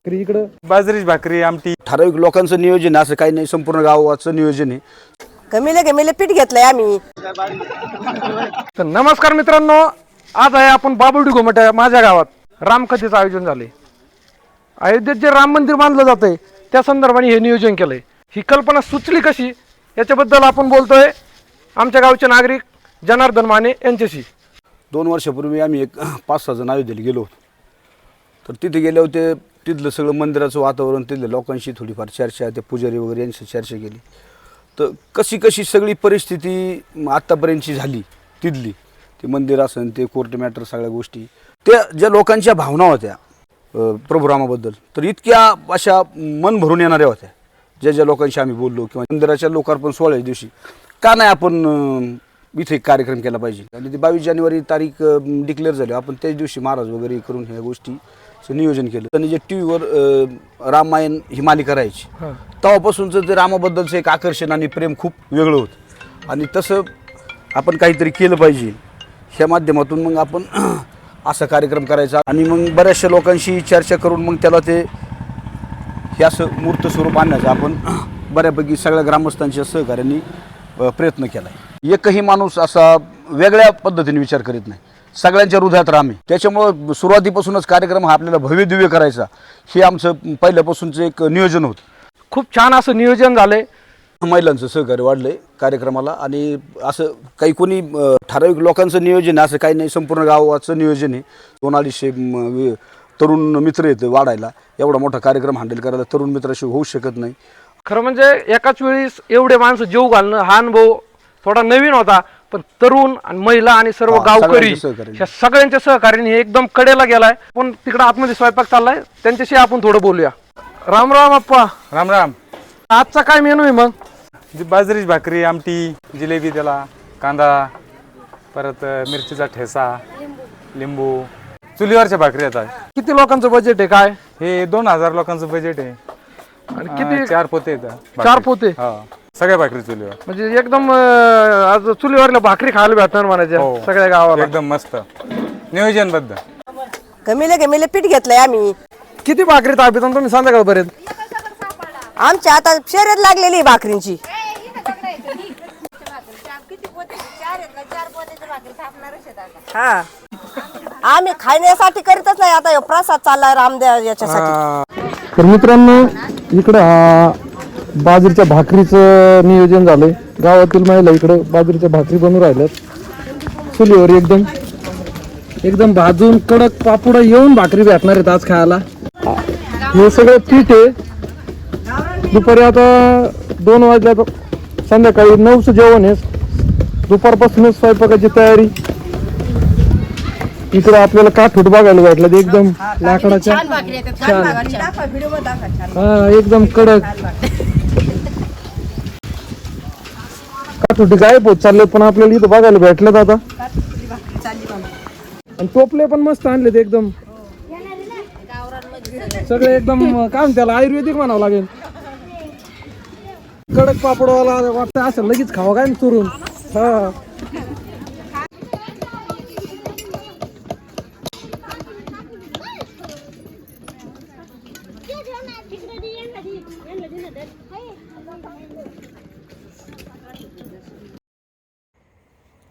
भाकरी इकडं? बाजरीची भाकरी आमटी. ठराविक लोकांचं नियोजन आहे असं काही नाही संपूर्ण गावाचं नियोजन आहे. कमीले कमीले पीठ घेतलंय आम्ही. तर नमस्कार मित्रांनो आज आहे आपण बाबुर्डी घुमट माझ्या गावात. रामकथेचं आयोजन झाले अयोध्येत जे राम मंदिर बांधलं जातंय त्या संदर्भाने हे नियोजन केलंय. ही कल्पना सुचली कशी? याच्याबद्दल आपण बोलतोय. आमच्या गावचे नागरिक जनार्दन माने यांच्याशी. दोन वर्षापूर्वी आम्ही एक पाच सहा जण अयोध्येला गेलो होतो. तर तिथे गेले होते तिथलं सगळं मंदिराचं वातावरण तिथल्या लोकांशी थोडीफार चर्चा त्या पुजारी वगैरे यांची चर्चा केली. तर कशी कशी सगळी परिस्थिती आत्तापर्यंतची झाली तिथली ते मंदिर असन ते कोर्ट मॅटर सगळ्या गोष्टी त्या ज्या लोकांच्या भावना होत्या प्रभुरामाबद्दल रामाबद्दल तर इतक्या अशा मन भरून येणाऱ्या होत्या ज्या ज्या लोकांशी आम्ही बोललो किंवा मंदिराच्या लोकार्पण सोहळ्याच्या दिवशी का नाही आपण इथे एक कार्यक्रम केला पाहिजे? आणि ती बावीस जानेवारी तारीख डिक्लेअर झाली. आपण त्याच दिवशी महाराज वगैरे करून ह्या गोष्टी गोष्टीचं नियोजन केलं. त्यांनी जे टी व्हीवर रामायण ही मालिका राहायची तेव्हापासूनचं ते रामाबद्दलचं एक आकर्षण आणि प्रेम खूप वेगळं होतं. आणि तसं आपण काहीतरी केलं पाहिजे ह्या माध्यमातून मग आपण असा कार्यक्रम करायचा. आणि मग बऱ्याचशा लोकांशी चर्चा करून मग त्याला ते हे असं मूर्त स्वरूप आणण्याचं आपण बऱ्यापैकी सगळ्या ग्रामस्थांच्या सहकार्याने प्रयत्न केला आहे एकही माणूस असा वेगळ्या पद्धतीने विचार करीत नाही. सगळ्यांच्या हृदयात राम आहे. त्याच्यामुळं सुरुवातीपासूनच कार्यक्रम हा आपल्याला भव्य दिव्य करायचा. हे आमचं पहिल्यापासूनचं एक नियोजन होतं. खूप छान असं नियोजन झालंय. महिलांचं सहकार्य वाढलंय कार्यक्रमाला आणि असं काही कोणी अ, ठराविक लोकांचं नियोजन आहे असं काही नाही. संपूर्ण गावाचं नियोजन आहे. दोन अडीचशे म, वे- तरुण मित्र येतं वाढायला. एवढा मोठा कार्यक्रम हँडल करायला तरुण मित्राशिवाय होऊ शकत नाही. खरं म्हणजे एकाच वेळी एवढे माणसं जीव घालणं हा अनुभव थोडा नवीन होता. पण तरुण आणि महिला आणि सर्व हा, गावकरी सगळ्यांच्या सहकार्याने. ह्या सगळ्यांच्या सहकार्याने हे एकदम कडेला गेलाय. पण तिकडं आतमध्ये स्वयंपाक चाललाय. त्यांच्याशी आपण थोडं बोलूया. राम राम अप्पा. राम राम. आजचा काय मेनू आहे मग? जी बाजरीची भाकरी आमटी जिलेबी त्याला कांदा परत अ, मिरचीचा ठेसा लिंबू. चुलीवरच्या भाकरी येतात किती लोकांचं बजेट आहे? काय? हे दोन हजार लोकांचं बजेट आहे. आणि अ, किती चार पोते येतात चार भाकरी. पोते? हा. सगळ्या भाकरी चुलीवर म्हणजे एकदम अं, आज चुलीवरल्या भाकरी खायला भेटणार म्हणायच्या हो. सगळ्या गावाला. एकदम मस्त. नियोजनबद्ध. कमीले कमीले पीठ घेतलंय आम्ही. किती भाकरी तापीत तुम्ही संध्याकाळपर्यंत आमच्या आता शर्यत लागलेली आहे भाकरींची. हा. आम्ही खाण्यासाठी करीतच नाही आता ह्यो प्रसाद चाललाय रामदेव याच्यासाठी. तर मित्रांनो इकडं हा बाजरीच्या भाकरीचं नियोजन झालंय. गावातील महिला इकडं बाजरीच्या भाकरी बनवून राहिल्यात. चुलीवर एकदम एकदम भाजून कडक पापुड येऊन भाकरी भेटणार आहेत आज खायला. हे सगळं पीठ आहे. दुपारी आता दोन वाजल्या संध्याकाळी नऊचं जेवण आहे. दुपारपासूनच स्वयंपाकाची तयारी. इकडं आपल्याला काठूट बघायला भेटलं ते एकदम लाकडाच्या. छान हा एकदम कडक. काठोटी गायब होत चालले पण आपल्याला इथं बघायला भेटलं आता. आणि टोपले पण मस्त आणले ते एकदम. सगळे एकदम काय म्हणते त्याला आयुर्वेदिक म्हणावं लागेल. कडक पापडवाला वाटतं असं लगेच खावा काय चुरून. हा.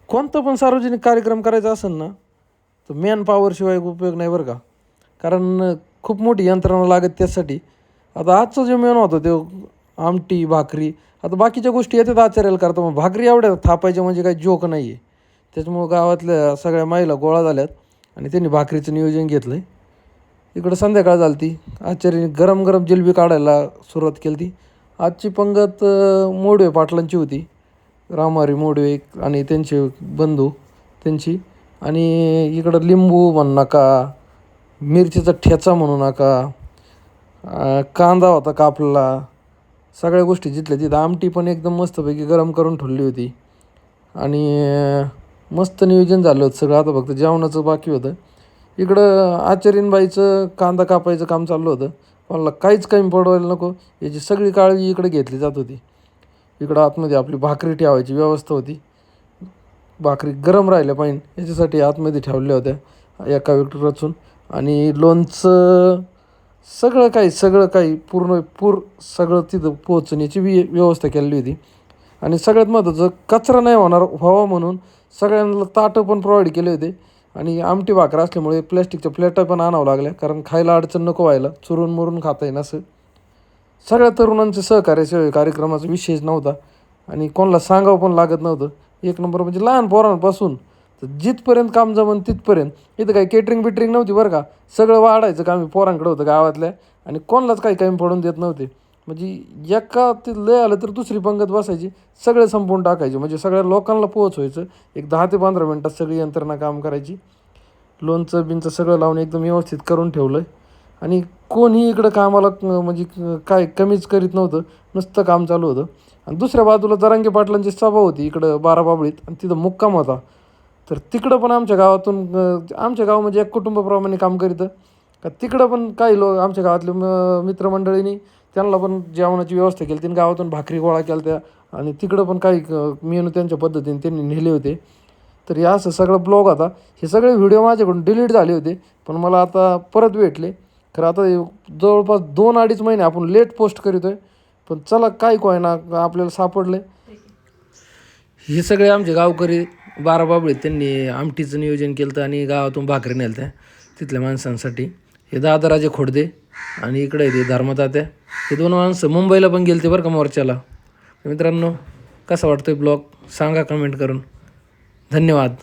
कोणता पण सार्वजनिक कार्यक्रम करायचा असेल ना तर मॅन पॉवरशिवाय उपयोग नाही बरं का. कारण खूप मोठी यंत्रणा लागत त्यासाठी. आता आजचा जो मेन होता तो आमटी भाकरी आता बाकीच्या गोष्टी येतात आचार्याला करता मग भाकरी एवढ्या थापायच्या म्हणजे काही जोक नाही आहे त्याच्यामुळं गावातल्या सगळ्या महिला गोळा झाल्यात आणि त्यांनी भाकरीचं नियोजन घेतलं आहे इकडं संध्याकाळ झाली ती आचार्याने गरम गरम जिलबी काढायला सुरुवात केली ती आजची पंगत मोडवे पाटलांची होती. रामारी मोडवे आणि त्यांचे बंधू त्यांची. आणि इकडं लिंबू म्हणू नका मिरचीचा ठेचा म्हणू नका कांदा होता कापलेला सगळ्या गोष्टी जिथल्या तिथं. आमटी पण एकदम मस्तपैकी गरम करून ठेवली होती. आणि मस्त नियोजन झालं होतं सगळं. आता फक्त जेवणाचं बाकी होतं. इकडं आचार्यनबाईचं कांदा कापायचं काम चाललं होतं. मला काहीच कमी पडवायला नको. याची सगळी काळजी इकडे घेतली जात होती. इकडं आतमध्ये आपली भाकरी ठेवायची व्यवस्था होती. भाकरी गरम राहिल्या पाहिजे याच्यासाठी आतमध्ये ठेवल्या होत्या एका व्यक्ती रचून. आणि लोणचं सगळं काही सगळं काही पूर्ण पूर सगळं तिथं पोहोचण्याची वि व्यवस्था केलेली होती. आणि सगळ्यात महत्त्वाचं कचरा नाही होणार व्हावा म्हणून सगळ्यांना ताटं पण प्रोव्हाइड केले होते. आणि आमटी भाकर असल्यामुळे प्लॅस्टिकच्या प्लेटा पण आणावं लागल्या कारण खायला अडचण नको व्हायला चुरून मुरून खाता येईन असं. सगळ्या तरुणांचं सहकार्याशिवाय कार्यक्रमाचा विशेष नव्हता. आणि कोणाला सांगावं पण लागत नव्हतं. एक नंबर म्हणजे लहान पोरांपासून तर जिथपर्यंत काम जमन तिथपर्यंत. इथं काही केटरिंग बिटरिंग नव्हती बरं का. सगळं वाढायचं काम पोरांकडे होतं गावातल्या. आणि कोणालाच काही कमी पडून देत नव्हते. म्हणजे एका ते लय आलं तर दुसरी पंगत बसायची. सगळे संपवून टाकायचे. म्हणजे सगळ्या लोकांना पोहोचवायचं एक दहा ते पंधरा मिनटात सगळी यंत्रणा काम करायची. लोणचं बिनचं सगळं लावून एकदम व्यवस्थित करून ठेवलं आहे आणि कोणीही इकडं कामाला म्हणजे काय कमीच करीत नव्हतं नुसतं काम चालू होतं. आणि दुसऱ्या बाजूला जरांगे पाटलांची सभा होती इकडं बाराबाबळीत आणि तिथं मुक्काम होता. तर तिकडं पण आमच्या गावातून आमच्या गाव म्हणजे एक कुटुंबाप्रमाणे काम करीतं. का तिकडं पण काही लोक आमच्या गावातले म- मित्रमंडळींनी त्यांना पण जेवणाची व्यवस्था केली. त्यांनी गावातून भाकरी गोळा केल्या त्या आणि तिकडं पण काही मेनू त्यांच्या पद्धतीने त्यांनी नेले होते. तर हे असं सगळं ब्लॉग आता हे सगळे व्हिडिओ माझ्याकडून डिलीट झाले होते पण मला आता परत भेटले. खरं आता जवळपास दोन अडीच महिने आपण लेट पोस्ट करीत आहे पण चला काय कोय ना आपल्याला सापडले हे सगळे आमचे गावकरी बारा बाबळे त्यांनी आमटीचं नियोजन केलं होतं आणि गावातून भाकरी नेलं तिथल्या माणसांसाठी. हे दादाराजे खोडदे आणि इकडे ते धर्मतात्या हे दोन माणसं मुंबईला पण गेले ते बरं का मोर्चाला. मित्रांनो कसा वाटतोय ब्लॉग? सांगा कमेंट करून. धन्यवाद.